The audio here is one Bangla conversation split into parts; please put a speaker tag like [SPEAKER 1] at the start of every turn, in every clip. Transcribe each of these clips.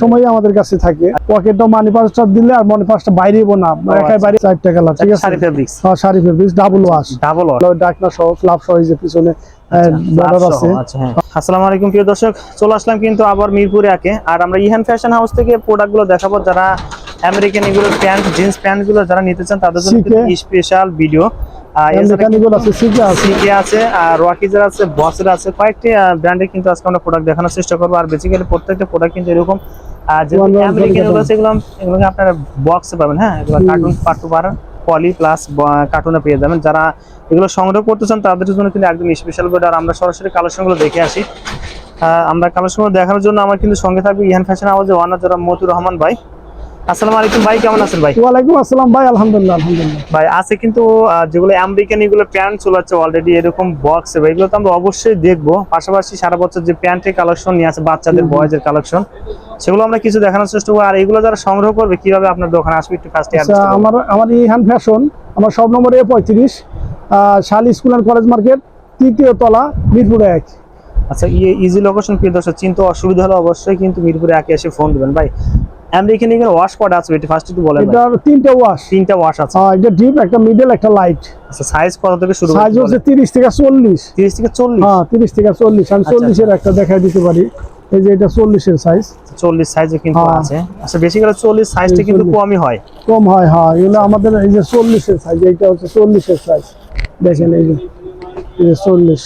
[SPEAKER 1] সময় আমাদের কাছে থাকে। পকেটও মানি পাঁচটা দিলে আর মানি পাঁচটা বাইরেই না একাই বাইরে চারটা কালার ঠিক আছে?
[SPEAKER 2] শাড়ি ফেব্রিক্স
[SPEAKER 1] হ্যাঁ sari fabrics double wash
[SPEAKER 2] double
[SPEAKER 1] ডাকনা সহ ফ্লাপ সহ যে পিছনে বর্ডার আছে।
[SPEAKER 2] আচ্ছা হ্যাঁ। আসসালামু আলাইকুম প্রিয় দর্শক। চলে আসলাম কিন্তু আবার মিরপুরে আকে আর আমরা ইহান ফ্যাশন হাউস থেকে প্রোডাক্টগুলো দেখাবো। যারা আমেরিকান এগুলো প্যান্ট জিন্স প্যান্টগুলো যারা নিতে চান তাদের জন্য স্পেশাল ভিডিও
[SPEAKER 1] মেকানিক্যাল আছে সিজা আছে।
[SPEAKER 2] সিকে আছে আর রকিজার আছে বসের আছে কয়েকটি ব্র্যান্ডে কিন্তু আজকে আমরা প্রোডাক্ট দেখানোর চেষ্টা করব। আর বেসিক্যালি প্রত্যেকটা প্রোডাক্ট কিন্তু এরকম আর যে
[SPEAKER 1] One one
[SPEAKER 2] আমেরিকান
[SPEAKER 1] করে
[SPEAKER 2] এগুলো আছে এগুলো এগুলোকে আপনারা বক্সে পাবেন হ্যাঁ? এগুলো কার্টুন পলি প্লাস কার্টুনে পেয়ে যাবেন। যারা এগুলো সংগ্রহ করতে চান তাদের জন্য কিন্তু একদম স্পেশাল ভিডিও আর আমরা সরাসরি কালেকশনগুলো দেখে আসি। আমরা কালেকশনগুলো দেখানোর জন্য আমার কিন্তু সঙ্গে থাকবে ইহান ফ্যাশন হাউসে ওয়ানার যারা মতুর রহমান ভাই। আসসালামু আলাইকুম ভাই কেমন আছেন ভাই?
[SPEAKER 1] ওয়ালাইকুম আসসালাম ভাই আলহামদুলিল্লাহ আলহামদুলিল্লাহ।
[SPEAKER 2] ভাই আছে কিন্তু যেগুলো আমেরিকান এগুলো প্যান্ট চলাচ্ছে অলরেডি এরকম বক্স এগুলো তো আমরা অবশ্যই দেখব। পাশাপাশি সারা বছর যে প্যান্টের কালেকশন নিয়ে আছে বাচ্চাদের বয়েজের কালেকশন সেগুলো আমরা কিছু দেখানোর চেষ্টা করব। আর এগুলো যারা সংগ্রহ করবে কীভাবে আপনার দোকানে আসবে একটু ফার্স্টে
[SPEAKER 1] আচ্ছা আমার আমার ইহান ফ্যাশন আমার সব নম্বর এ পঁয়ত্রিশ শালি স্কুল অ্যান্ড কলেজ মার্কেট তৃতীয় তলা মিরপুর এক।
[SPEAKER 2] আচ্ছা ইয়ে ইজি লোকেশন প্রিয় দর্শক চিন্তা অসুবিধা হলে অবশ্যই কিন্তু মিরপুরে একে এসে ফোন দিবেন। ভাই আমেরিকান এগুলো ওয়াশ কটা আছে এটি ফার্স্ট একটু বলেন
[SPEAKER 1] এটা তিনটা ওয়াশ
[SPEAKER 2] তিনটা ওয়াশ আছে।
[SPEAKER 1] হ্যাঁ এটা ডিপ একটা মিডল একটা লাইট
[SPEAKER 2] আচ্ছা সাইজ কত থেকে শুরু
[SPEAKER 1] সাইজ হচ্ছে তিরিশ থেকে চল্লিশ।
[SPEAKER 2] তিরিশ থেকে চল্লিশ?
[SPEAKER 1] হ্যাঁ তিরিশ থেকে চল্লিশ। আমি
[SPEAKER 2] আচ্ছা,
[SPEAKER 1] চল্লিশের একটা দেখাই দিতে পারি। এই যে এটা চল্লিশের সাইজ
[SPEAKER 2] চল্লিশ সাইজে কিন্তু
[SPEAKER 1] হ্যাঁ।
[SPEAKER 2] আছে। আচ্ছা বেশি করে চল্লিশ সাইজটা কিন্তু কমই হয়।
[SPEAKER 1] কম হয় হ্যাঁ। এগুলো আমাদের এই যে চল্লিশের সাইজ এটা হচ্ছে চল্লিশের সাইজ দেখেন এই যে এই যে চল্লিশ।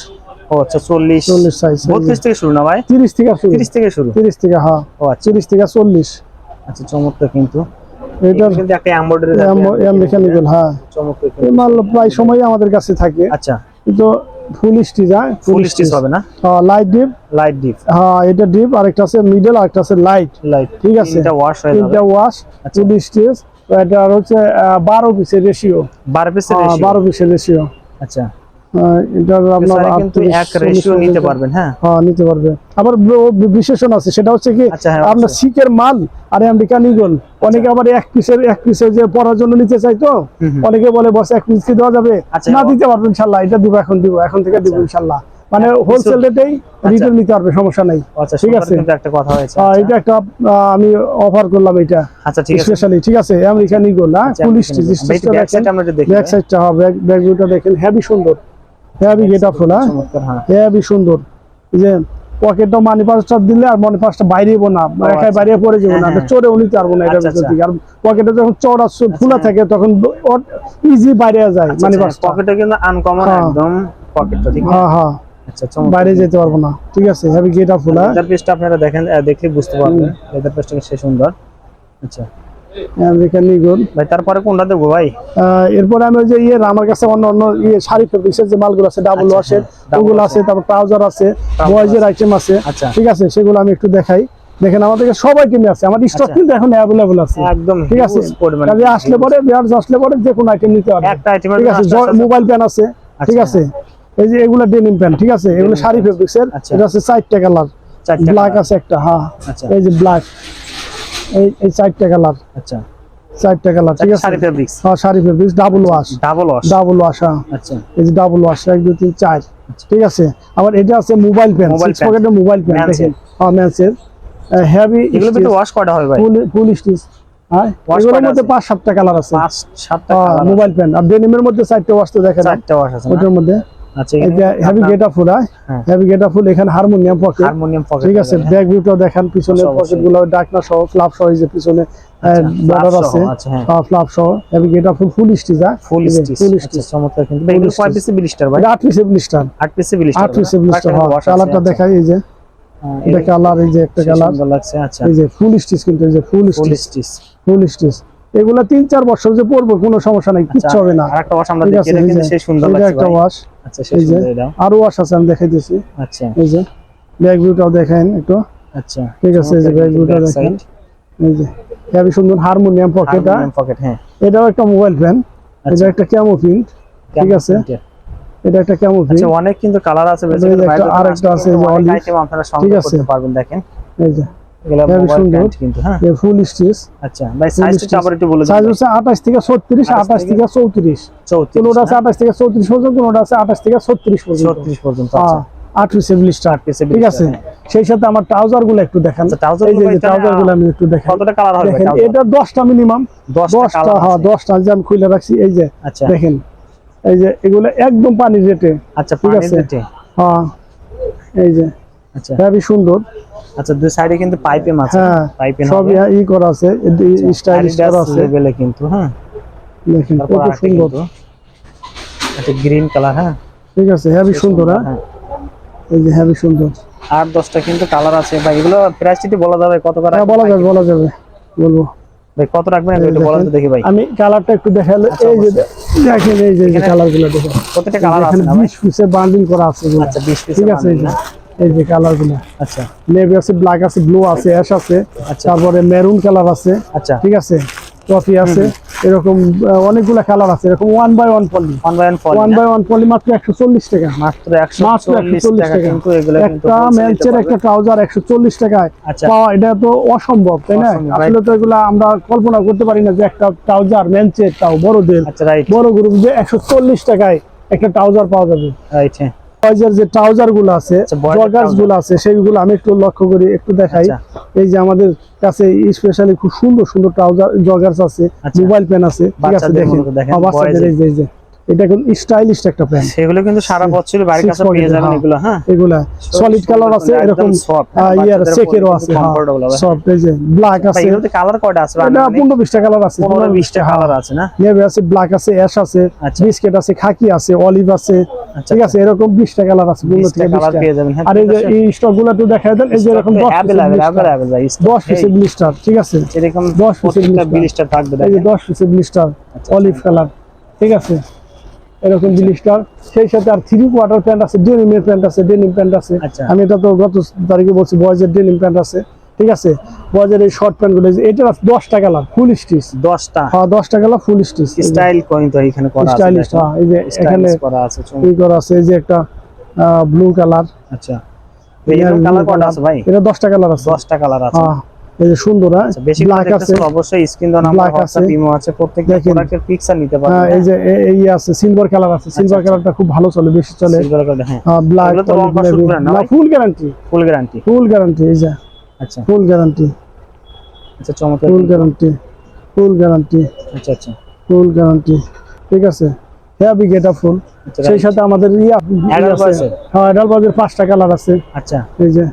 [SPEAKER 2] ও আচ্ছা চল্লিশ।
[SPEAKER 1] চল্লিশ সাইজ
[SPEAKER 2] বত্রিশ থেকে শুরু না ভাই?
[SPEAKER 1] তিরিশ থেকে শুরু।
[SPEAKER 2] তিরিশ থেকে শুরু।
[SPEAKER 1] তিরিশ থেকে হ্যাঁ।
[SPEAKER 2] ও আচ্ছা।
[SPEAKER 1] তিরিশ থেকে চল্লিশ।
[SPEAKER 2] আচ্ছা চমৎকার কিন্তু।
[SPEAKER 1] এটার
[SPEAKER 2] কিন্তু একটা এমব্রয়ডারি
[SPEAKER 1] মেকানিক্যাল হ্যাঁ?
[SPEAKER 2] চমৎকার
[SPEAKER 1] এই মাল প্রায় সময় আমাদের কাছে থাকে।
[SPEAKER 2] আচ্ছা।
[SPEAKER 1] কিন্তু ফুল স্টিচ হ্যাঁ?
[SPEAKER 2] ফুল স্টিচ হবে না?
[SPEAKER 1] লাইট ডিপ
[SPEAKER 2] লাইট ডিপ
[SPEAKER 1] হ্যাঁ এটা ডিপ আরেকটা আছে মিডল আরেকটা আছে লাইট
[SPEAKER 2] লাইট
[SPEAKER 1] ঠিক আছে।
[SPEAKER 2] এটা ওয়াশ হয়ে যাবে।
[SPEAKER 1] তিনটা ওয়াশ
[SPEAKER 2] আচ্ছা।
[SPEAKER 1] ফুল স্টিচ এটা হচ্ছে আহ, বারো পিসের রেশিও
[SPEAKER 2] বারো পিসের
[SPEAKER 1] বারো পিসের রেশিও
[SPEAKER 2] আচ্ছা।
[SPEAKER 1] এটার আপনার
[SPEAKER 2] কিন্তু এক রেশিও নিতে পারবেন হ্যাঁ।
[SPEAKER 1] হ্যাঁ নিতে পারবে। আবার ব- ব- বিশেষণ আছে সেটা হচ্ছে কি
[SPEAKER 2] আচ্ছা, হ্যাঁ,
[SPEAKER 1] আপনার শিকের মাল আর আমেরিকান ইগল অনেকে আবার এক পিসের এক পিসের যে পরার জন্য নিতে চাই তো। অনেকে বলে বস এক পিস কি দেওয়া যাবে?
[SPEAKER 2] আচ্ছা,
[SPEAKER 1] না দিতে পারবেন এটা দিব এখন দিব এখন থেকে দিব
[SPEAKER 2] আচ্ছা।
[SPEAKER 1] মানে হোলসেল রেটেই রিটেল নিতে পারবে সমস্যা নাই।
[SPEAKER 2] আচ্ছা
[SPEAKER 1] ঠিক
[SPEAKER 2] ঠিক
[SPEAKER 1] আছে।
[SPEAKER 2] একটা কথা হয়েছে আচ্ছা।
[SPEAKER 1] এটা একটা আমি অফার করলাম এটা।
[SPEAKER 2] আচ্ছা ঠিক আছে।
[SPEAKER 1] স্পেশালি ঠিক আছে আমেরিকান ইগল হ্যাঁ
[SPEAKER 2] আচ্ছা,
[SPEAKER 1] পুলিশ দেখেন।
[SPEAKER 2] side আমরা দেখি,
[SPEAKER 1] ব্যাক
[SPEAKER 2] হ্যাঁ।
[SPEAKER 1] সাইডটা হ্যাঁ ব্যাক ব্যাক ভিউটা দেখেন হেভি সুন্দর। গেট হ্যাঁ?
[SPEAKER 2] হ্যাঁ।
[SPEAKER 1] সুন্দর। যে পকেটও মানি পাঁচটা দিলে আর মানি পাঁচটা বাইরেই না একাই
[SPEAKER 2] আচ্ছা।
[SPEAKER 1] বাইরে পড়ে যাব না
[SPEAKER 2] হ্যাঁ, হ্যাঁ।
[SPEAKER 1] পারব না এটার
[SPEAKER 2] আচ্ছা, আচ্ছা।
[SPEAKER 1] থেকে। আর পকেটে যখন চড়া খোলা থাকে তখন ইজি বাইরে যায় মানি
[SPEAKER 2] পকেটে কিন্তু আনকমন
[SPEAKER 1] হ্যাঁ।
[SPEAKER 2] একদম পকেটটা ঠিক
[SPEAKER 1] হ্যাঁ হ্যাঁ।
[SPEAKER 2] আচ্ছা
[SPEAKER 1] বাইরে যেতে পারব না। ঠিক আছে হেভি গেট হ্যাঁ
[SPEAKER 2] লেদার পেজটা আপনারা দেখেন দেখলে বুঝতে পারবেন। লেদার পেজটা সে সুন্দর। আচ্ছা। ভাই তারপরে কোনটা দেবো ভাই?
[SPEAKER 1] এরপরে আমি ওই যে ইয়ে আমার কাছে অন্য অন্য ইয়ে শাড়ি ফেব্রিক্সের যে মালগুলো আছে ডাবল ওয়াশের ওগুলো আছে তারপর ট্রাউজার আছে বয়েজের আইটেম আছে। ঠিক আছে সেগুলো আমি একটু দেখাই। দেখেন আমাদের কাছে সব আছে। আমার স্টক। কিন্তু এখন অ্যাভেলেবল আছে।
[SPEAKER 2] একদম
[SPEAKER 1] ঠিক আছে? কাজে আসলে পরে বিয়ার্স আসলে পরে যে কোনো আইটেম নিতে পারবে
[SPEAKER 2] একটা আইটেমের
[SPEAKER 1] ঠিক আছে? মোবাইল প্যান আছে। ঠিক। আছে? এই যে এগুলো ডেনিম প্যান ঠিক আছে? এগুলো শাড়ি। ফেব্রিক্সের
[SPEAKER 2] আচ্ছা।
[SPEAKER 1] এটা আছে কালার
[SPEAKER 2] চারটা
[SPEAKER 1] ব্ল্যাক আছে একটা হ্যাঁ এই যে ব্ল্যাক এই এই চারটা কালার
[SPEAKER 2] আচ্ছা।
[SPEAKER 1] চারটা কালার ঠিক আছে?
[SPEAKER 2] শাড়ি ফেব্রিক্স
[SPEAKER 1] হ্যাঁ sari fabrics double wash
[SPEAKER 2] double wash
[SPEAKER 1] double wash হ্যাঁ।
[SPEAKER 2] আচ্ছা।
[SPEAKER 1] এই যে ডাবল ওয়াশ এক দুই তিন চার। ঠিক আছে? আবার এটা আছে মোবাইল প্যান সিক্স পকেটের মোবাইল প্যান দেখেন। হ্যাঁ ম্যান্সের হেভি
[SPEAKER 2] এগুলো কিন্তু ওয়াশ করা হবে ভাই।
[SPEAKER 1] ফুল ফুল স্টিচ হ্যাঁ? এগুলোর মধ্যে পাঁচ সাতটা কালার আছে।
[SPEAKER 2] পাঁচ সাতটা
[SPEAKER 1] হ্যাঁ, মোবাইল প্যান আর ডেনিমের মধ্যে চারটে ওয়াশ তো দেখেন।
[SPEAKER 2] আছে। চারটা ওয়াশ আছে?
[SPEAKER 1] ওটার মধ্যে।
[SPEAKER 2] আচ্ছা
[SPEAKER 1] এটা heavy gate full. Heavy gate full এখানে হারমোনিয়াম পকেট
[SPEAKER 2] হারমোনিয়াম পকেট
[SPEAKER 1] ঠিক আছে ব্যাক ভিউটাও দেখেন পিছনের
[SPEAKER 2] অবশ্যই,
[SPEAKER 1] ডাকনা সহ ফ্লাপ সহ যে পিছনে বর্ডার আছে
[SPEAKER 2] সহ, আচ্ছা।
[SPEAKER 1] ফ্লাপ সহ। Heavy gate full full stitch
[SPEAKER 2] full stitch
[SPEAKER 1] full
[SPEAKER 2] আচ্ছা চমৎকার কিন্তু। এগুলো কয় পিসে ব্লিস্টার ভাই?
[SPEAKER 1] এটা আট ব্লিস্টার
[SPEAKER 2] আট পিসে ব্লিস্টার
[SPEAKER 1] আট পিসের ব্লিস্টার কালারটা দেখাই এই যে এটা কালার এই যে একটা কালার
[SPEAKER 2] লাগছে আচ্ছা।
[SPEAKER 1] এই যে ফুল স্টিচ কিন্তু এই যে full
[SPEAKER 2] full
[SPEAKER 1] stitch
[SPEAKER 2] stitch
[SPEAKER 1] full stitch এগুলা তিন চার বছর যে পড়ব কোনো সমস্যা নাই কিচ্ছু হবে না।
[SPEAKER 2] আরেকটা ওয়াশ আমরা
[SPEAKER 1] ঠিক
[SPEAKER 2] দেখি
[SPEAKER 1] আছে
[SPEAKER 2] এটা
[SPEAKER 1] এই
[SPEAKER 2] কিন্তু সেই সুন্দর লাগছে
[SPEAKER 1] একটা ওয়াশ
[SPEAKER 2] আচ্ছা
[SPEAKER 1] এই যে
[SPEAKER 2] সুন্দর
[SPEAKER 1] আরও ওয়াশ আছে আমি দেখাই
[SPEAKER 2] আচ্ছা।
[SPEAKER 1] এই যে ব্যাক ভিউটাও দেখেন একটু।
[SPEAKER 2] আচ্ছা
[SPEAKER 1] ঠিক আছে, এই যে
[SPEAKER 2] চমৎকার
[SPEAKER 1] ব্যাগ
[SPEAKER 2] কিন্তু
[SPEAKER 1] দুটো
[SPEAKER 2] back
[SPEAKER 1] দেখেন। এই যে হেভি সুন্দর হারমোনিয়াম পকেট
[SPEAKER 2] pocket, হ্যাঁ।
[SPEAKER 1] এটাও একটা মোবাইল ফ্যান এটা। একটা ক্যামো প্রিন্ট ঠিক আছে? এটা একটা ক্যামো প্রিন্ট
[SPEAKER 2] আচ্ছা অনেক কিন্তু কালার আছে বেসিক্যালি
[SPEAKER 1] একটা আছে, যে olive।
[SPEAKER 2] আইটেম আপনারা সংগ্রহ করতে পারবেন দেখেন।
[SPEAKER 1] এই যে
[SPEAKER 2] হ্যাঁ।
[SPEAKER 1] এই ফুল স্টিচ
[SPEAKER 2] আচ্ছা ভাই সাইজটা আবার একটু বলে
[SPEAKER 1] সাইজ হচ্ছে আঠাশ থেকে ছত্রিশ
[SPEAKER 2] 28
[SPEAKER 1] আঠাশ
[SPEAKER 2] থেকে
[SPEAKER 1] কোনোটা আছে
[SPEAKER 2] 34
[SPEAKER 1] আঠাশ থেকে চৌত্রিশ পর্যন্ত কোনোটা আছে আঠাশ থেকে ছত্রিশ পর্যন্ত।
[SPEAKER 2] 36 পর্যন্ত
[SPEAKER 1] হ্যাঁ
[SPEAKER 2] আচ্ছা।
[SPEAKER 1] ঠিক আছে? সেই সাথে আমার ট্রাউজারগুলো একটু দেখান।
[SPEAKER 2] আচ্ছা,
[SPEAKER 1] এই যে
[SPEAKER 2] গুলো
[SPEAKER 1] ট্রাউজারগুলো আমি একটু দেখাই।
[SPEAKER 2] কতটা কালার হবে
[SPEAKER 1] দেখেন এটা দশটা মিনিমাম
[SPEAKER 2] দশটা
[SPEAKER 1] দশটা
[SPEAKER 2] কালার
[SPEAKER 1] হ্যাঁ
[SPEAKER 2] আছে।
[SPEAKER 1] দশটা যে আমি খুলে রাখছি এই যে
[SPEAKER 2] আচ্ছা।
[SPEAKER 1] দেখেন এই যে এগুলো একদম পানির রেটে
[SPEAKER 2] আচ্ছা
[SPEAKER 1] ঠিক আছে। হ্যাঁ এই যে
[SPEAKER 2] আচ্ছা।
[SPEAKER 1] খুবই সুন্দর।
[SPEAKER 2] আচ্ছা দুই সাইডে কিন্তু পাইপে মাছ
[SPEAKER 1] হ্যাঁ
[SPEAKER 2] পাইপে
[SPEAKER 1] সবই ই করা আছে স্টাইলিশ করা আছে।
[SPEAKER 2] লেভেলে কিন্তু হ্যাঁ।
[SPEAKER 1] দেখেন কত সুন্দর।
[SPEAKER 2] আচ্ছা গ্রিন কালার হ্যাঁ।
[SPEAKER 1] ঠিক আছে হেভি সুন্দর হ্যাঁ।
[SPEAKER 2] হ্যাঁ।
[SPEAKER 1] এই যে হেভি সুন্দর।
[SPEAKER 2] আট দশটা কিন্তু কালার আছে। ভাই এগুলো প্রাইস টি বলা যাবে? কত করে
[SPEAKER 1] হ্যাঁ বলা যাবে বলা যাবে বলব।
[SPEAKER 2] ভাই কত রাখবেন? একটু বলেন তো দেখি ভাই।
[SPEAKER 1] আমি কালারটা একটু দেখালে
[SPEAKER 2] আচ্ছা,
[SPEAKER 1] এই যে দেখেন এই যে
[SPEAKER 2] এখানে-
[SPEAKER 1] কালারগুলো দেখেন
[SPEAKER 2] প্রত্যেকটা কালার আছে
[SPEAKER 1] এখানে
[SPEAKER 2] না ভাই?
[SPEAKER 1] বিশ পিসের বান্ডিল করা আছে
[SPEAKER 2] আচ্ছা 20 পিস
[SPEAKER 1] ঠিক আছে এই যে কালারগুলো।
[SPEAKER 2] আচ্ছা।
[SPEAKER 1] নেভি আছে ব্ল্যাক আছে ব্লু আছে অ্যাশ আছে।
[SPEAKER 2] আচ্ছা।
[SPEAKER 1] তারপরে মেরুন কালার আছে।
[SPEAKER 2] আচ্ছা।
[SPEAKER 1] ঠিক আছে? কফি আছে। এরকম অনেকগুলা কালার আছে। এরকম one by one poly
[SPEAKER 2] one by one fall
[SPEAKER 1] one by one poly মাত্র একশো চল্লিশ টাকা।
[SPEAKER 2] মাত্র একশো চল্লিশ টাকা। কিন্তু এগুলো কিন্তু
[SPEAKER 1] একটা ম্যাচের একটা ট্রাউজার একশো চল্লিশ টাকায়
[SPEAKER 2] আচ্ছা।
[SPEAKER 1] পাওয়া এটা তো অসম্ভব তাই না? আসলে তো এগুলা আমরা কল্পনা করতে পারি না যে একটা ট্রাউজার ম্যাচের তাও বড়দের।
[SPEAKER 2] আচ্ছা রাইট
[SPEAKER 1] বড় গ্রুপ যে একশো চল্লিশ টাকায় একটা ট্রাউজার পাওয়া যাবে।
[SPEAKER 2] রাইট
[SPEAKER 1] বয়েজের যে ট্রাউজারগুলো আছে
[SPEAKER 2] আচ্ছা,
[SPEAKER 1] জগার্সগুলো আছে সেইগুলো আমি একটু লক্ষ্য করি একটু দেখাই।
[SPEAKER 2] আচ্ছা।
[SPEAKER 1] এই যে আমাদের কাছে স্পেশালি খুব সুন্দর সুন্দর ট্রাউজার জগার্স আছে
[SPEAKER 2] আচ্ছা।
[SPEAKER 1] মোবাইল পেন আছে ঠিক আছে দেখেন। বাচ্চাদের এই যে। এটা এখন স্টাইলিশ একটা প্যান্ট
[SPEAKER 2] সেগুলো কিন্তু সারা বছর বাড়ির কাছে পেয়ে যাবেন
[SPEAKER 1] হ্যাঁ।
[SPEAKER 2] এগুলো হ্যাঁ।
[SPEAKER 1] এগুলা সলিড কালার আছে এরকম ইয়ার চেকেরও আছে
[SPEAKER 2] খুব
[SPEAKER 1] হ্যাঁ।
[SPEAKER 2] comfortable হবে।
[SPEAKER 1] সব এই যে ব্ল্যাক আছে।
[SPEAKER 2] এগুলোতে কালার কয়টা আছে
[SPEAKER 1] এটা পনেরো বিশটা কালার আছে
[SPEAKER 2] পনেরো বিশটা কালার আছে না?
[SPEAKER 1] নেভি আছে ব্ল্যাক আছে অ্যাশ আছে
[SPEAKER 2] আচ্ছা।
[SPEAKER 1] বিস্কিট আছে খাকি আছে অলিভ আছে ঠিক আছে এরকম বিশটা কালার আছে পনেরো
[SPEAKER 2] বিশটা কালার পেয়ে যাবেন হ্যাঁ
[SPEAKER 1] আর এই যে এই স্টকগুলো একটু দেন এই যে এরকম দশ
[SPEAKER 2] অ্যাভেলেবেল
[SPEAKER 1] পিসের
[SPEAKER 2] অ্যাভেলেবেল ভাই
[SPEAKER 1] পিসের ব্লিস্টার ঠিক আছে।
[SPEAKER 2] এরকম
[SPEAKER 1] দশ piece এর
[SPEAKER 2] প্রত্যেকটা থাকবে
[SPEAKER 1] এই যে
[SPEAKER 2] দেখেন।
[SPEAKER 1] দশ পিসের ব্লিস্টার অলিভ কালার ঠিক আছে। এরকম ব্লিস্টার সেই সাথে আর থ্রি কোয়ার্টার প্যান্ট আছে ডেনিমের প্যান্ট আছে ডেনিম প্যান্ট আছে।
[SPEAKER 2] আচ্ছা।
[SPEAKER 1] আমি এটা তো গত তারিখে বলছি বয়েজের ডেনিম প্যান্ট আছে ঠিক আছে? বয়েজের এই শর্ট প্যান্টগুলো এটা দশটা কালার ফুল স্টিচ
[SPEAKER 2] দশটা?
[SPEAKER 1] হ্যাঁ দশটা কালার ফুল স্টিচ
[SPEAKER 2] স্টাইল কিন্তু এখানে করা আছে
[SPEAKER 1] স্টাইলিশ হ্যাঁ এই যে এখানে
[SPEAKER 2] করা আছে চুম-
[SPEAKER 1] করা আছে এই যে একটা ব্লু কালার
[SPEAKER 2] আচ্ছা। এই কালার কয়টা আছে ভাই?
[SPEAKER 1] এটা দশটা কালার আছে।
[SPEAKER 2] দশটা কালার আছে।
[SPEAKER 1] হ্যাঁ। এই যে সুন্দর হ্যাঁ?
[SPEAKER 2] আচ্ছা, বেশি
[SPEAKER 1] ব্ল্যাক আছে।
[SPEAKER 2] আছে অবশ্যই স্ক্রিন দাও নাম্বার হোয়াটসঅ্যাপ ইমো আছে। প্রত্যেকটা প্রোডাক্টের পিকচার নিতে পারবেন
[SPEAKER 1] হ্যাঁ এই যে এই আছে সিলভার কালার আছে। সিলভার
[SPEAKER 2] আচ্ছা।
[SPEAKER 1] কালারটা খুব ভালো চলে বেশি চলে।
[SPEAKER 2] সিলভার কালার হ্যাঁ
[SPEAKER 1] ব্ল্যাক
[SPEAKER 2] তো রং কষ উঠবে না, না
[SPEAKER 1] full guarantee
[SPEAKER 2] full guarantee
[SPEAKER 1] full guarantee এই যে।
[SPEAKER 2] আচ্ছা।
[SPEAKER 1] ফুল গ্যারান্টি
[SPEAKER 2] আচ্ছা চমৎকার।
[SPEAKER 1] ফুল গ্যারান্টি ফুল গ্যারান্টি
[SPEAKER 2] আচ্ছা আচ্ছা।
[SPEAKER 1] ফুল গ্যারান্টি ঠিক আছে? হ্যাঁ গেটা ফুল
[SPEAKER 2] আচ্ছা,
[SPEAKER 1] সেই সাথে আমাদের ইয়া? হ্যাঁ বাজের পাঁচটা কালার আছে।
[SPEAKER 2] আচ্ছা।
[SPEAKER 1] এই যে।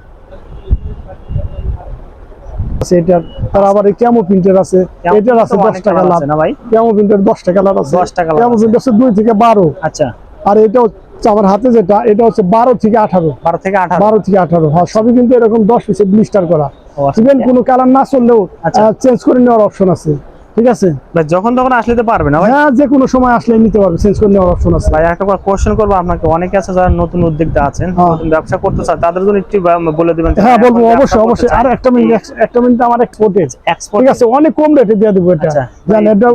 [SPEAKER 1] আছে এটার। তার আবার এই ক্যামো প্রিন্টের আছে। এটার আছে দশ
[SPEAKER 2] টাকা লাভ। ভাই?
[SPEAKER 1] ক্যামো প্রিন্টের দশ টাকা লাভ আছে।
[SPEAKER 2] দশ টাকা
[SPEAKER 1] ক্যামো প্রিন্ট আছে। দুই থেকে বারো।
[SPEAKER 2] আচ্ছা।
[SPEAKER 1] আর এটা হচ্ছে আমার হাতে যেটা এটা হচ্ছে বারো থেকে আঠারো।
[SPEAKER 2] বারো থেকে আঠারো।
[SPEAKER 1] বারো থেকে আঠারো। হ্যাঁ সবই কিন্তু এরকম দশ পিসের ব্লিস্টার করা।
[SPEAKER 2] আচ্ছা।
[SPEAKER 1] ইভেন কোনো কালার না চললেও
[SPEAKER 2] আচ্ছা।
[SPEAKER 1] চেঞ্জ করে নেওয়ার অপশন আছে। ঠিক আছে?
[SPEAKER 2] ভাই যখন তখন আসলে তো পারবে না ভাই।
[SPEAKER 1] হ্যাঁ যে কোনো সময় আসলে নিতে পারবে চেঞ্জ করে নেওয়ার অপশন আছে।
[SPEAKER 2] ভাই একটা কোশ্চেন করব আপনাকে। অনেকে আছে যারা নতুন উদ্যোক্তা আছেন
[SPEAKER 1] হ্যাঁ।
[SPEAKER 2] নতুন ব্যবসা করতে চায় তাদের জন্য একটু বলে দিবেন
[SPEAKER 1] হ্যাঁ বলব অবশ্যই অবশ্যই। আর একটা মিনিট একটা মিনিট আমার
[SPEAKER 2] এক্সপোর্ট
[SPEAKER 1] ঠিক আছে অনেক কম রেটে দিয়ে দেবো এটা।
[SPEAKER 2] আচ্ছা,
[SPEAKER 1] জান
[SPEAKER 2] ভাই,
[SPEAKER 1] এটা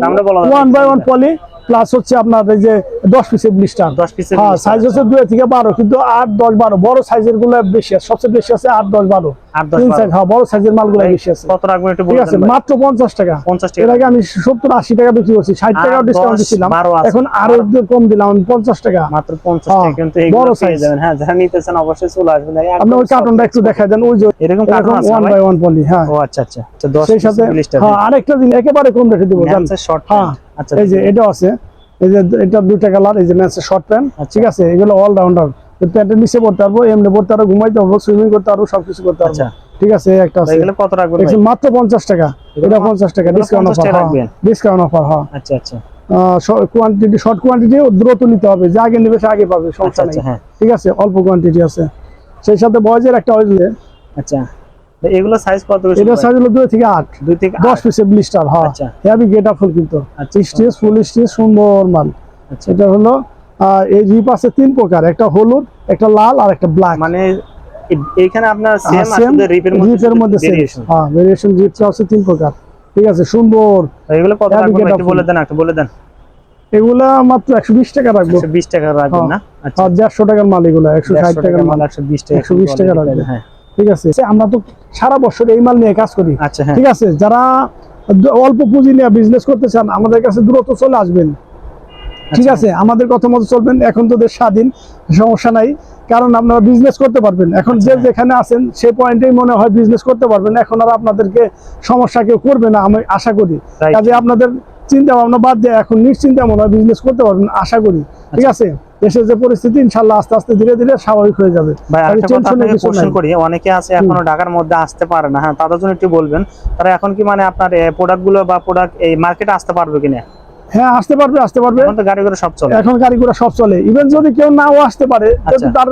[SPEAKER 1] বাই পলি প্লাস হচ্ছে আপনার এই যে দশ পিসের ব্লিস্টার
[SPEAKER 2] 10 piece এর
[SPEAKER 1] হ্যাঁ সাইজ হচ্ছে দুই থেকে বারো কিন্তু আট দশ বারো বড় সাইজেরগুলো বেশি আছে সবচেয়ে বেশি আছে আট দশ বারো।
[SPEAKER 2] আট দশ
[SPEAKER 1] তিন। সাইজ হ্যাঁ বড় সাইজের মালগুলো বেশি আছে।
[SPEAKER 2] কত রাখবেন একটু
[SPEAKER 1] ঠিক আছে মাত্র পঞ্চাশ টাকা।
[SPEAKER 2] 50 টাকা।
[SPEAKER 1] এর আগে আমি সত্তর আশি টাকা বিক্রি করছি। ষাট টাকা ডিসকাউন্ট দিচ্ছিলাম এখন আরও একটু কম দিলাম পঞ্চাশ টাকা।
[SPEAKER 2] মাত্র পঞ্চাশ
[SPEAKER 1] হ্যাঁ,
[SPEAKER 2] টাকা কিন্তু
[SPEAKER 1] বড়
[SPEAKER 2] হ্যাঁ যারা নিতেছেন অবশ্যই চলে আসবেন। একদম
[SPEAKER 1] আপনি ওই কার্টনটা একটু দেখা দেন ওই যে
[SPEAKER 2] এরকম carton
[SPEAKER 1] one by one poly হ্যাঁ।
[SPEAKER 2] ও আচ্ছা আচ্ছা। আচ্ছা 10
[SPEAKER 1] সেই সাথে হ্যাঁ আরেকটা দিন একেবারে কম রেখে দেবো
[SPEAKER 2] শর্ট
[SPEAKER 1] হ্যাঁ
[SPEAKER 2] আচ্ছা
[SPEAKER 1] এই যে এটা আছে। এই যে এটা দুইটা কালার এই যে ম্যাচের শর্ট প্যান্ট
[SPEAKER 2] আচ্ছা।
[SPEAKER 1] ঠিক আছে? এগুলো অলরাউন্ডার প্যান্টের নিচে পড়তে পারব এমনি পড়তে পারব ঘুমাইতে পারব সুইমিং করতে পারব সবকিছু করতে পারব।
[SPEAKER 2] আচ্ছা।
[SPEAKER 1] ঠিক আছে একটা আছে।
[SPEAKER 2] এগুলো কত রাখবেন ভাই?
[SPEAKER 1] মাত্র পঞ্চাশ টাকা। এটা
[SPEAKER 2] মা-
[SPEAKER 1] পঞ্চাশ টাকা ডিসকাউন্ট অফার? ডিসকাউন্ট অফার হ্যাঁ।
[SPEAKER 2] আচ্ছা আচ্ছা।
[SPEAKER 1] কোয়ান্টিটি শর্ট কোয়ান্টিটি দ্রুত নিতে হবে। যে আগে নেবে সে আগে পাবে
[SPEAKER 2] আচ্ছা
[SPEAKER 1] সমস্যা
[SPEAKER 2] আচ্ছা
[SPEAKER 1] নেই।
[SPEAKER 2] হ্যাঁ।
[SPEAKER 1] ঠিক আছে অল্প কোয়ান্টিটি আছে। সেই সাথে বয়েজের একটা
[SPEAKER 2] আচ্ছা। এগুলো সাইজ কত
[SPEAKER 1] এটা সাইজ হলো থেকে আট।
[SPEAKER 2] দুই থেকে
[SPEAKER 1] ব্লিস্টার হ্যাঁ। হেভি গেট ফুল কিন্তু।
[SPEAKER 2] আচ্ছা
[SPEAKER 1] স্টিচ ফুল স্টিচ সুন্দর মাল।
[SPEAKER 2] আচ্ছা।
[SPEAKER 1] এটা হলো এই রিপ আছে তিন প্রকার একটা হলুদ একটা লাল আর একটা ব্ল্যাক
[SPEAKER 2] মানে এইখানে আপনার সেম রিপের মধ্যে
[SPEAKER 1] রিপের মধ্যে
[SPEAKER 2] ভেরিয়েশন
[SPEAKER 1] হ্যাঁ ভেরিয়েশন আছে তিন প্রকার। ঠিক আছে সুন্দর।
[SPEAKER 2] এগুলো কত রাখবেন একটু বলে দেন একটু বলে দেন।
[SPEAKER 1] এগুলা মাত্র একশো বিশ টাকা রাখব।
[SPEAKER 2] 120 টাকা রাখবেন না? আচ্ছা।
[SPEAKER 1] আর দেড়শো টাকার মাল এগুলো একশো ষাট
[SPEAKER 2] 150
[SPEAKER 1] টাকার মাল।
[SPEAKER 2] 120 টাকা
[SPEAKER 1] 120 টাকা রাখবেন।
[SPEAKER 2] হ্যাঁ।
[SPEAKER 1] ঠিক আছে আমরা তো সারা বছর এই মাল নিয়ে কাজ করি।
[SPEAKER 2] আচ্ছা হ্যাঁ।
[SPEAKER 1] ঠিক আছে যারা অল্প পুঁজি নিয়ে বিজনেস করতে চান আমাদের কাছে দ্রুত চলে আসবেন। ঠিক
[SPEAKER 2] আচ্ছা।
[SPEAKER 1] আছে আমাদের কথা মতো চলবেন এখন তো দেশ স্বাধীন সমস্যা নাই। কারণ আপনারা বিজনেস করতে পারবেন। এখন যে
[SPEAKER 2] আচ্ছা।
[SPEAKER 1] যেখানে আছেন সেই পয়েন্টেই মনে হয় বিজনেস করতে পারবেন। এখন আর আপনাদেরকে সমস্যা কেউ করবে না আমি আশা করি। কাজে আপনাদের চিন্তা ভাবনা বাদ দিয়ে এখন নিশ্চিন্তে মনে হয় বিজনেস করতে পারবেন আশা করি। ঠিক
[SPEAKER 2] আচ্ছা।
[SPEAKER 1] আছে? দেশের যে পরিস্থিতি ইনশাল্লাহ আস্তে আস্তে ধীরে ধীরে স্বাভাবিক হয়ে যাবে।
[SPEAKER 2] করি। অনেকে আছে এখনও ঢাকার মধ্যে আসতে পারে না। হ্যাঁ তাদের জন্য একটু বলবেন তারা এখন কি মানে আপনার প্রোডাক্টগুলো বা প্রোডাক্ট এই মার্কেটে আসতে পারবে কিনা?
[SPEAKER 1] হ্যাঁ আসতে পারবে আসতে পারবে।
[SPEAKER 2] এখন তো গাড়ি করে সব চলে।
[SPEAKER 1] এখন গাড়ি ঘোড়া সব চলে। ইভেন যদি কেউ নাও আসতে পারে
[SPEAKER 2] আচ্ছা।
[SPEAKER 1] তার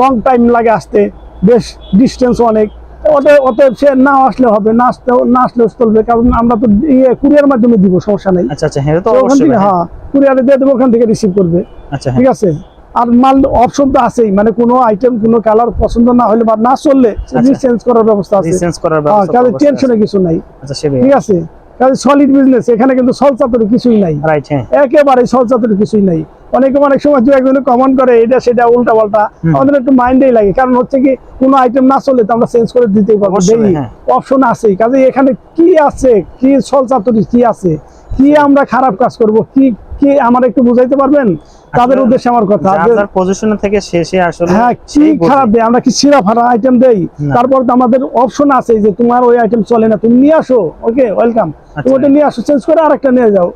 [SPEAKER 1] লং টাইম লাগে আসতে বেশ ডিস্টেন্স অনেক। ওতে ওতে সে নাও আসলে হবে না আসতে না আসলেও চলবে কারণ আমরা তো ইয়ে কুরিয়ার মাধ্যমে দিব সমস্যা নেই।
[SPEAKER 2] আচ্ছা আচ্ছা হ্যাঁ তো
[SPEAKER 1] তো ওখান থেকে হ্যাঁ কুরিয়ারে দিয়ে দেবো ওখান থেকে রিসিভ করবে।
[SPEAKER 2] আচ্ছা
[SPEAKER 1] ঠিক
[SPEAKER 2] হ্যাঁ
[SPEAKER 1] আছে? আর মাল অপশন তো আছেই মানে কোনো আইটেম কোনো কালার পছন্দ না হলে বা না চললে
[SPEAKER 2] আচ্ছা।
[SPEAKER 1] চেঞ্জ করার ব্যবস্থা আছে।
[SPEAKER 2] রিসেন্স করার
[SPEAKER 1] হ্যাঁ
[SPEAKER 2] ব্যবস্থা
[SPEAKER 1] টেনশনে কিছু নাই।
[SPEAKER 2] আচ্ছা
[SPEAKER 1] ঠিক আছে? সলিড বিজনেস এখানে কিন্তু সলচাতুরি কিছুই নাই।
[SPEAKER 2] হ্যাঁ।
[SPEAKER 1] একেবারে সলচাতুরি কিছুই নাই। অনেকে অনেক সময় দু একজনে কমন করে এটা সেটা উল্টা পাল্টা। আমাদের একটু মাইন্ডেই লাগে কারণ হচ্ছে কি কোনো আইটেম না চলে তো আমরা চেঞ্জ করে দিতেই পারব। অপশন আছে কাজে এখানে কি আছে কি সলচাতুরি কি আছে কি আমরা খারাপ কাজ করব কি কি আমার একটু বুঝাইতে পারবেন? তাদের উদ্দেশ্যে আমার কথা
[SPEAKER 2] পজিশন থেকে শেষে আসলে
[SPEAKER 1] হ্যাঁ কি খারাপ দেয় আমরা কি সিরা ফারা আইটেম দেই? তারপর তো আমাদের অপশন আছে যে তোমার ওই আইটেম চলে না তুমি নিয়ে আসো। ওকে ওয়েলকাম তুমি
[SPEAKER 2] আচ্ছা।
[SPEAKER 1] ওটা নিয়ে আসো চেঞ্জ করে আরেকটা নিয়ে যাও।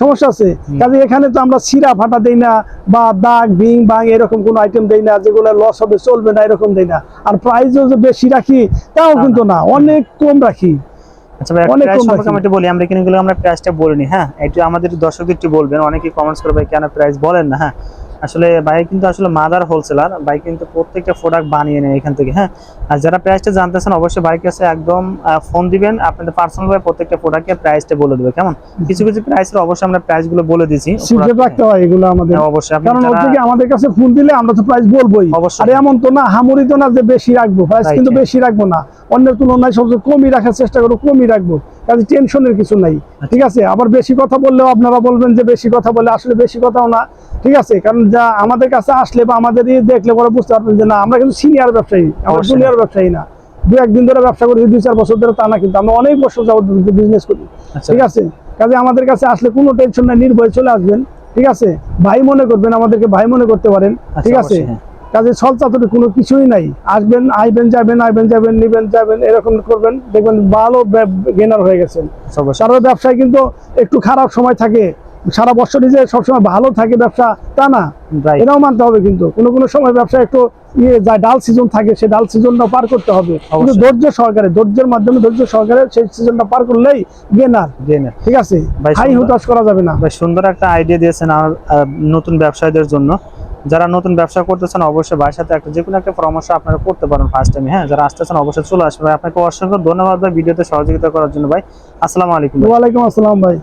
[SPEAKER 1] সমস্যা আছে। কাজে এখানে তো আমরা সিরা ফাটা দেই না বা দাগ বিং বাং এরকম কোনো আইটেম দেই না যেগুলো লস হবে চলবে না এরকম দেই না। আর প্রাইসও যে বেশি রাখি তাও কিন্তু না অনেক কম রাখি।
[SPEAKER 2] আচ্ছা ভাই প্রাইস সম্পর্কে আমি একটু বলি আমরা কিনে গেলে আমরা প্রাইসটা বলিনি হ্যাঁ? এটা আমাদের দর্শক একটু বলবেন অনেকেই কমেন্টস করবে কেন প্রাইস বলেন না? হ্যাঁ? আসলে ভাই কিন্তু আসলে মাদার হোলসেলার ভাই কিন্তু প্রত্যেকটা প্রোডাক্ট বানিয়ে নেয় এখান থেকে হ্যাঁ? আর যারা প্রাইসটা জানতেছেন অবশ্যই ভাইয়ের কাছে একদম ফোন দিবেন আপনাদের পার্সোনাল ভাবে প্রত্যেকটা প্রোডাক্টের প্রাইসটা বলে দেবে কেমন? কিছু কিছু প্রাইসের অবশ্যই আমরা প্রাইসগুলো বলে দিছি
[SPEAKER 1] সিক্রেট রাখতে হয় এগুলো আমাদের।
[SPEAKER 2] হ্যাঁ, অবশ্যই।
[SPEAKER 1] কারণ থেকে আমাদের কাছে ফোন দিলে আমরা তো প্রাইস বলবোই। আর এমন তো না হামুরি তো না যে বেশি রাখব প্রাইস কিন্তু বেশি রাখব না। অন্যের তুলনায় সবচেয়ে কমই রাখার চেষ্টা করব কমই রাখব। কাজে টেনশনের কিছু নাই।
[SPEAKER 2] আচ্ছা।
[SPEAKER 1] ঠিক আছে? আবার বেশি কথা বললেও আপনারা বলবেন যে বেশি কথা বলে আসলে বেশি কথাও না। ঠিক আছে? কারণ যা আমাদের কাছে আসলে বা আমাদের দেখলে পরে বুঝতে পারবেন যে না আমরা কিন্তু সিনিয়র ব্যবসায়ী। আমরা। জুনিয়র ব্যবসায়ী না। দু একদিন ধরে ব্যবসা করি দুই চার বছর ধরে তা না কিন্তু আমরা অনেক বছর যাবত বিজনেস করি।
[SPEAKER 2] আচ্ছা।
[SPEAKER 1] ঠিক আছে? কাজে আমাদের কাছে আসলে কোনো টেনশন নাই নির্ভয়ে চলে আসবেন। ঠিক আছে? ভাই মনে করবেন আমাদেরকে ভাই মনে করতে পারেন।
[SPEAKER 2] আচ্ছা,
[SPEAKER 1] ঠিক আছে। কাজে সল চাতুরি কোনো কিছুই নাই। আসবেন আইবেন যাবেন আইবেন যাবেন নিবেন যাবেন এরকম করবেন দেখবেন ভালো গেনার হয়ে গেছেন। কারও ব্যবসায় কিন্তু একটু খারাপ সময় থাকে। সারা বছরই যে সবসময় ভালো থাকে ব্যবসা তা না। এটাও মানতে হবে কিন্তু। কোনো কোনো সময় ব্যবসা একটু ইয়ে যা ডাল সিজন থাকে সেই ডাল সিজনটা পার করতে হবে। কিন্তু ধৈর্য সহকারে ধৈর্যের মাধ্যমে ধৈর্য সহকারে সেই সিজনটা পার করলেই গেনার
[SPEAKER 2] Gainer।
[SPEAKER 1] ঠিক আছে?
[SPEAKER 2] ভাই।
[SPEAKER 1] হুতাশ করা যাবে না।
[SPEAKER 2] ভাই সুন্দর একটা আইডিয়া দিয়েছেন আমার নতুন ব্যবসায়ীদের জন্য। যারা নতুন ব্যবসা করতেছেন, অবশ্যই ভাইয়ের সাথে একটা যে কোনো একটা পরামর্শ আপনারা করতে পারেন ফার্স্ট টাইমে হ্যাঁ যারা আসতেছেন, অবশ্যই চলে আসবে ভাই, আপনাকে অসংখ্য ধন্যবাদ ভাই, ভিডিওতে সহযোগিতা করার জন্য ভাই। আসসালামু আলাইকুম
[SPEAKER 1] ওয়ালাইকুম আসসালাম ভাই।